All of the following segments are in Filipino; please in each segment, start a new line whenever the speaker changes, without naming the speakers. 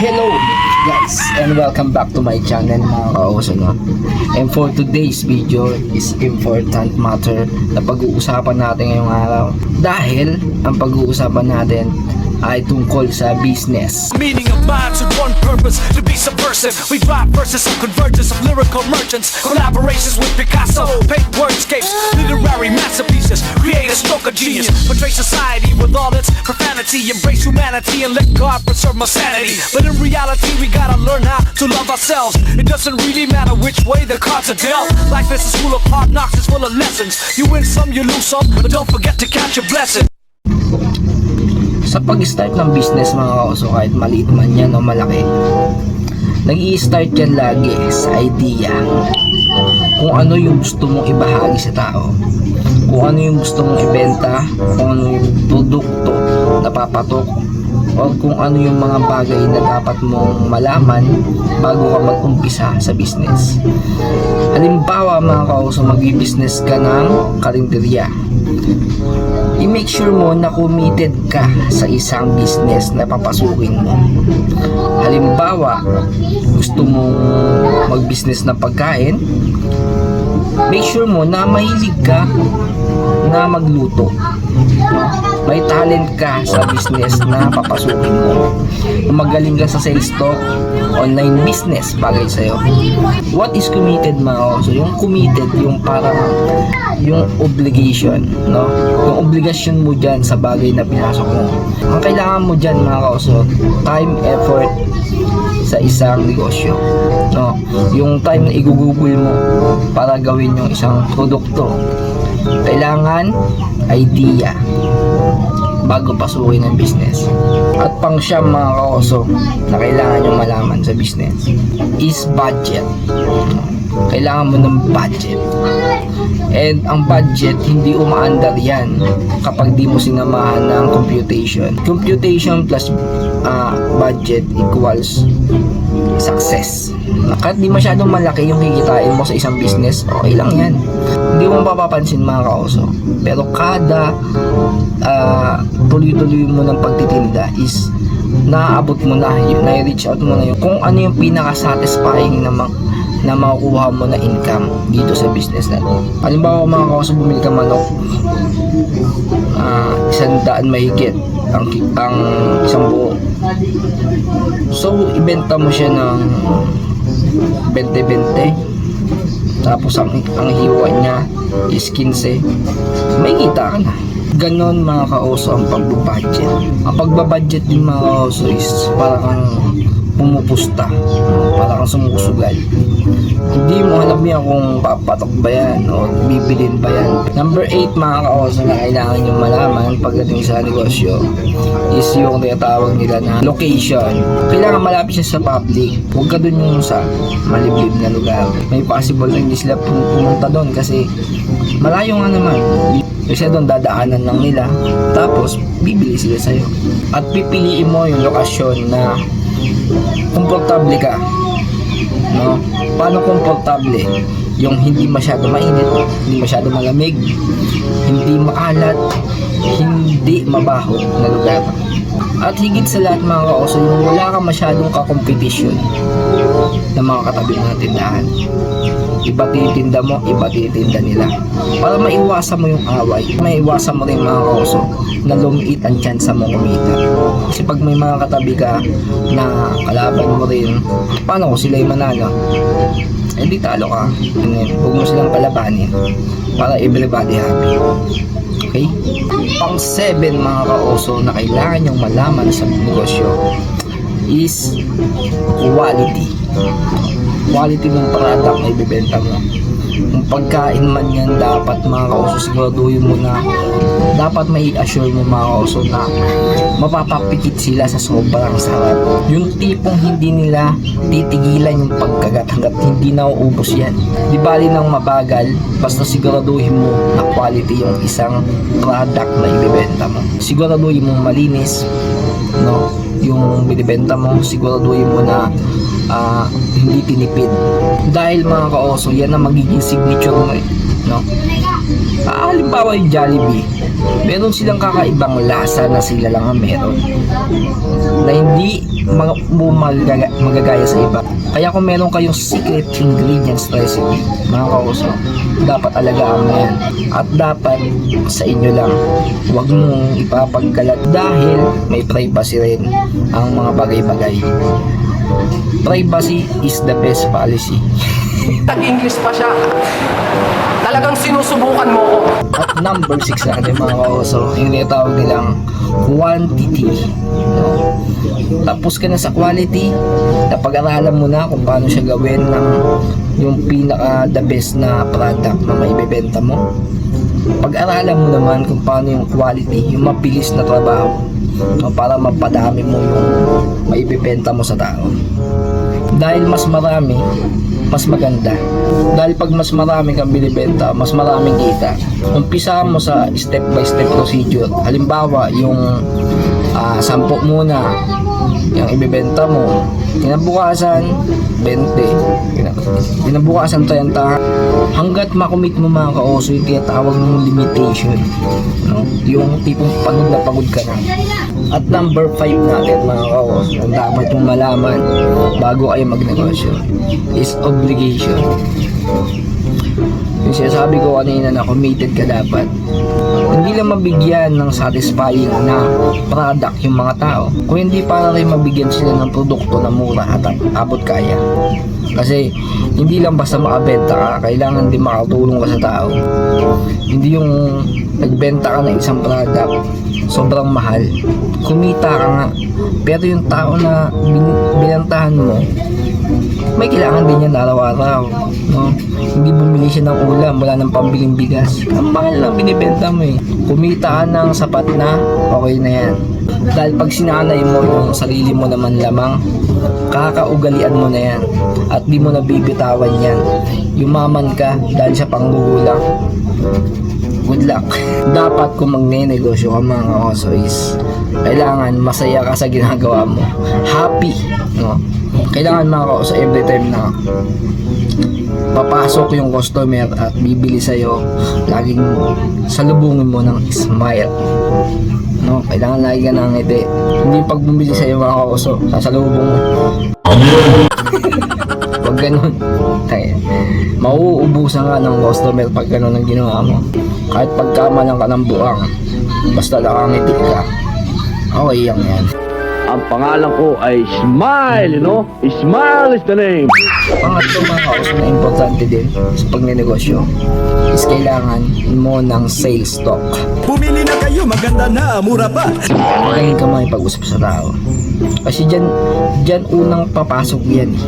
Hello guys and welcome back to my channel mga kaoso no? And for today's video is important matter na pag-uusapan natin ngayong araw dahil ang pag-uusapan natin ay tungkol sa business
Meaning of minds with one purpose to be subversive. We drive versus some convergence of lyrical merchants, collaborations with Picasso, paint wordscapes, literary masterpieces, create a stroke of genius, portray society with all its profanity, embrace humanity and let God preserve my sanity. But in reality, we gotta learn how to love ourselves. It doesn't really matter which way the cards are dealt. Life is a school of hard knocks, it's full of lessons. You win some, you lose some, but don't forget to count your blessings.
sa pag-start ng business mga kaoso kahit maliit man yan o malaki nag start yan lagi sa idea kung ano yung gusto mong ibahagi sa tao kung ano yung gusto mong ibenta kung ano yung produkto na papatok o kung ano yung mga bagay na dapat mong malaman bago ka mag-umpisa sa business halimbawa mga kauso mag-business ka ng karinderya i-make sure mo na committed ka sa isang business na papasukin mo. Halimbawa, gusto mong mag-business ng pagkain, make sure mo na mahilig ka na magluto. May talent ka sa business na papasukin mo. Magaling ka sa sales talk, online business, bagay sa'yo. What is committed mga kauso? Yung committed, yung parang yung obligation, no? Yung obligasyon mo dyan sa bagay na pinasok mo. Ang kailangan mo dyan mga kauso, time, effort sa isang negosyo. No? Yung time na igugugol mo para gawin yung isang produkto. Kailangan idea bago pasukin ang business. At pang siyam mga kaoso na kailangan nyo malaman sa business is budget. Kailangan mo ng budget. And ang budget, hindi umaandar yan kapag di mo sinamahan ng computation. Computation plus ah, budget equals success. Kahit di masyadong malaki yung kikitain mo sa isang business, okay lang yan. Hindi mo mapapansin mga kaoso. Pero kada ah, tuloy-tuloy mo ng pagtitinda is naaabot mo na, yun, na-reach out mo na yun. Kung ano yung pinaka-satisfying na, ma- na makukuha mo na income dito sa business na to. Halimbawa mga kaoso, bumili ka manok, ah, isang daan mahigit ang, ang isang buo. So, ibenta mo siya ng 20-20. Tapos ang, ang hiwa niya is 15. May kita ka na. Ganon mga kaoso ang pagbabudget. Ang pagbabudget din mga kaoso is para kang pumupusta. Para kang sumusugal. Hindi mo alam yan kung papatok ba yan o bibilin ba yan. Number 8 mga kaoso na kailangan nyo malaman pagdating sa negosyo is yung tinatawag nila na location. Kailangan malapit siya sa public. Huwag ka dun yung sa maliblib na lugar. May possible na hindi sila pum- pumunta doon kasi malayo nga naman. Kasi doon dadaanan lang nila. Tapos, bibili sila sa'yo. At pipiliin mo yung lokasyon na komportable ka. No? Paano komportable? Yung hindi masyado mainit, hindi masyado malamig, hindi maalat, hindi mabaho na lugar. At higit sa lahat mga kaoso, yung wala kang masyadong kakompetisyon ng mga katabi na tindahan. Iba titinda mo, iba titinda nila. Para maiwasan mo yung away, maiwasan mo rin mga kaoso na lumiit ang tsansa mo kumita. Kasi pag may mga katabi ka na kalaban mo rin, paano kung sila yung manalo? Eh talo ka. Huwag mo silang kalabanin para everybody happy. Okay? Pang 7 mga kaoso na kailangan yung malaman sa negosyo is quality. Quality ng product na ibibenta mo. Kung pagkain man yan, dapat mga kauso, siguraduhin mo na dapat may assure mo mga kauso na mapapapikit sila sa sobrang sarap. Yung tipong hindi nila titigilan yung pagkagat hanggat hindi nauubos yan. Di bali nang mabagal, basta siguraduhin mo na quality yung isang product na ibibenta mo. Siguraduhin mo malinis, no? Yung binibenta mo, siguraduhin mo na ah, hindi tinipid. Dahil mga kaoso, yan ang magiging signature mo eh. No? Ah, halimbawa yung Jollibee, meron silang kakaibang lasa na sila lang ang meron. Na hindi mag, magaga, magagaya sa iba. Kaya kung meron kayong secret ingredients recipe, mga kauso, dapat alagaan mo yan. At dapat sa inyo lang. Huwag mong ipapagkalat dahil may privacy rin ang mga bagay-bagay. Privacy is the best policy.
Tag-English pa siya. Talagang sinusubukan mo ko.
At number 6 natin mga kaoso, yung tinatawag nilang quantity. No? Tapos ka na sa quality, napag-aralan mo na kung paano siya gawin ng yung pinaka the best na product na maibebenta mo. Pag-aralan mo naman kung paano yung quality, yung mabilis na trabaho no, para mapadami mo yung maibebenta mo sa tao. Dahil mas marami, mas maganda. Dahil pag mas marami kang binibenta, mas maraming kita. Umpisa mo sa step by step procedure. Halimbawa, yung ah, sampo muna, yung ibibenta mo. Kinabukasan, 20. Kina- Kinabukasan, 30. Hanggat makumit mo mga kaoso, yung tinatawag mong limitation. No? Yung tipong pagod na pagod ka na. At number 5 natin mga kaos, ang dapat mong malaman bago kayo magnegosyo is obligation. Yung sinasabi ko kanina na committed ka dapat. Hindi lang mabigyan ng satisfying na product yung mga tao. Kung hindi para rin mabigyan sila ng produkto na mura at abot kaya. Kasi hindi lang basta makabenta ka, kailangan din makatulong ka sa tao. Hindi yung nagbenta ka ng isang product, sobrang mahal. Kumita ka nga, pero yung tao na bin- binantahan mo, may kailangan din yan araw-araw. No? Hindi bumili siya ng ulam, wala nang pambiling bigas. Ang mahal lang binibenta mo eh. Kumita ka ng sapat na, okay na yan. Dahil pag sinanay mo yung sarili mo naman lamang, kakaugalian mo na yan. At di mo na bibitawan yan. Yumaman ka dahil sa panggugulang. Good luck. Dapat kung magne-negosyo ka mga kaoso is kailangan masaya ka sa ginagawa mo. Happy. No? Kailangan mga kaoso every time na papasok yung customer at bibili sa'yo, laging salubungin mo ng smile. No, kailangan lagi ka nang ngiti. Hindi pag bumili sa'yo mga kauso, sasalubong mo. Pag ganun, ay, mauubusan ka ng customer pag ganun ang ginawa mo. Kahit pagkamalang ka ng buwang, basta nakangiti ka. Okay yan yan.
Ang pangalan ko ay Smile, you know? Smile is the name.
Pangatlo mga kauso na importante din sa pagnenegosyo is kailangan mo ng sales stock.
Pumili na kayo, maganda na, mura pa.
Magaling ka makipag-usap sa tao. Kasi dyan, dyan unang papasok yan. eh.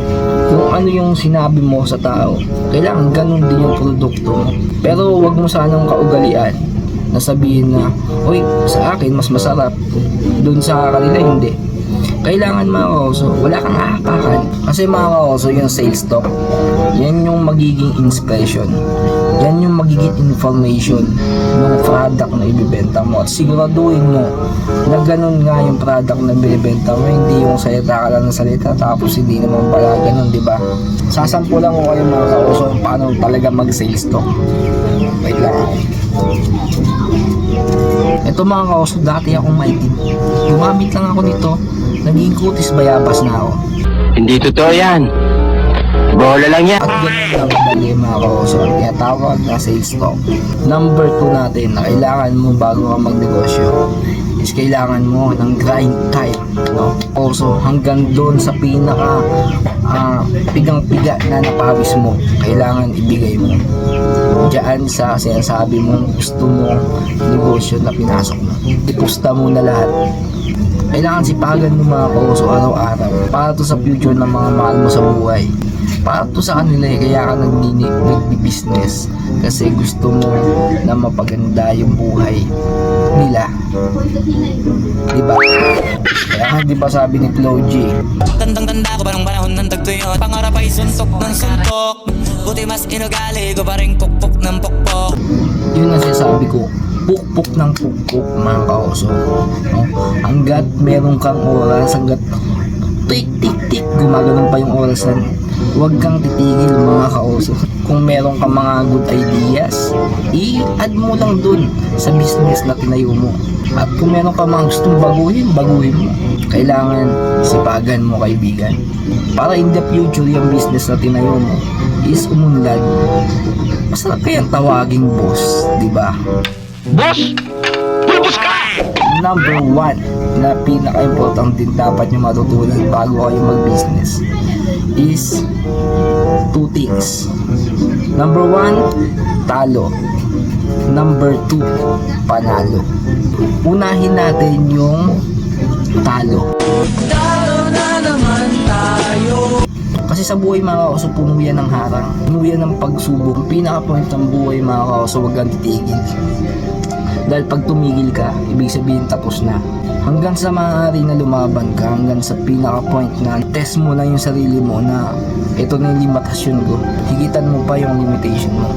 Kung ano yung sinabi mo sa tao, kailangan ganun din yung produkto mo. Pero wag mo sanang kaugalian na sabihin na, Uy, sa akin mas masarap. Doon sa kanila hindi. Kailangan mga kauso, wala kang ahapakan. Kasi mga kauso, yung sales talk, yan yung magiging inspiration. Yan yung magiging information ng product na ibibenta mo. At siguraduhin mo na ganun nga yung product na binibenta mo. Hindi yung salita ka lang ng salita tapos hindi naman pala ganun, di ba? Sasampu lang ko kayo mga kauso paano talaga mag-sales talk. Wait lang ako. Ito mga kauso, dati akong maitim. Gumamit lang ako nito. Naging kutis bayabas na ako.
Hindi totoo yan. Bola lang yan.
At ganyan lang kadali mga kauso ang tinatawag na sales talk. Number 2 natin na kailangan mo bago ka magnegosyo is kailangan mo ng grind time. No? Also, hanggang doon sa pinaka ah, pigang-piga na napawis mo, kailangan ibigay mo. Diyan sa sinasabi mong gusto mong negosyo na pinasok mo. Ipusta mo na lahat kailangan sipagan mo mga kauso araw-araw para to sa future ng mga mahal mo sa buhay. Para to sa kanila eh, kaya ka nagbi-business. Kasi gusto mo na mapaganda yung buhay nila. Di ba kaya di ba sabi ni Flo G.
Tandang-tanda ko parang panahon ng tagtuyot Pangarap ay suntok ng suntok. Buti mas inugali ko pa rin pukpok ng pukpok.
Yun ang sinasabi ko pukpok ng pukpok mga kauso no? hanggat meron kang oras hanggat tik tik tik gumagano'n pa yung orasan huwag kang titigil mga kauso kung meron kang mga good ideas i-add mo lang dun sa business na tinayo mo at kung meron ka mga gustong baguhin baguhin mo Kailangan sipagan mo kaibigan. Para in the future yung business na tinayo mo is umunlad. Masarap kayang tawaging boss, di ba?
Boss! Pulbos ka!
number one na pinaka-important din dapat nyo matutunan bago kayo mag-business is two things. Number one, talo. Number two, panalo. Unahin natin yung talo. Kasi sa buhay mga kauso, puno yan ng harang. Puno yan ng pagsubok. Pinaka-point ng buhay mga kauso, huwag kang titigil. Dahil pag tumigil ka, ibig sabihin tapos na. Hanggang sa maaari na lumaban ka, hanggang sa pinaka-point na test mo na yung sarili mo na ito na yung limitasyon ko. Higitan mo pa yung limitation mo.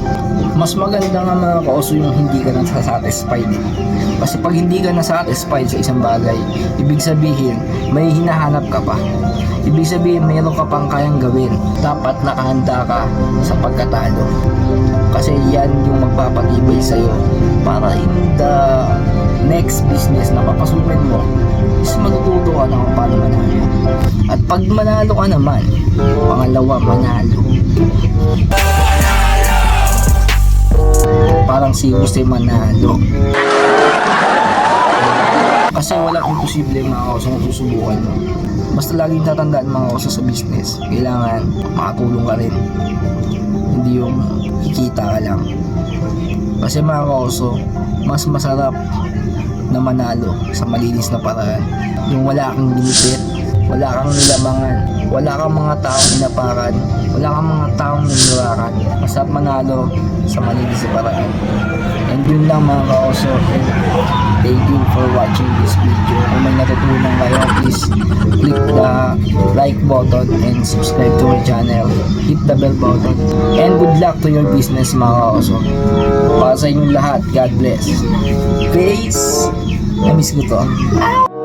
Mas maganda nga mga kauso yung hindi ka nasasatisfied eh. Kasi pag hindi ka nasatisfied sa isang bagay, ibig sabihin, may hinahanap ka pa. Ibig sabihin, mayroon ka pang kayang gawin. Dapat nakahanda ka sa pagkatalo. Kasi yan yung magpapatibay sa'yo para in the next business na papasukin mo is matututo ka na kung paano manalo. At pag manalo ka naman, pangalawa, manalo. Parang si Jose Manalo. Kasi walang imposible mga kausa kung susubukan mo. Basta laging tatandaan mga kausa sa business, kailangan makatulong ka rin. Hindi yung kikita ka lang. Kasi mga kauso, mas masarap na manalo sa malinis na paraan. Yung wala kang ginipit, wala kang nilamangan, wala kang mga taong inapakan, wala kang mga taong ninurakan. Masarap manalo sa malinis na paraan. And yun lang mga kauso. And thank you for watching this video. Kung may natutunan kayo, please click the like button and subscribe to my channel. Hit the bell button. And good luck to your business mga kauso. Para sa inyong lahat, God bless. Peace! Namiss ko to.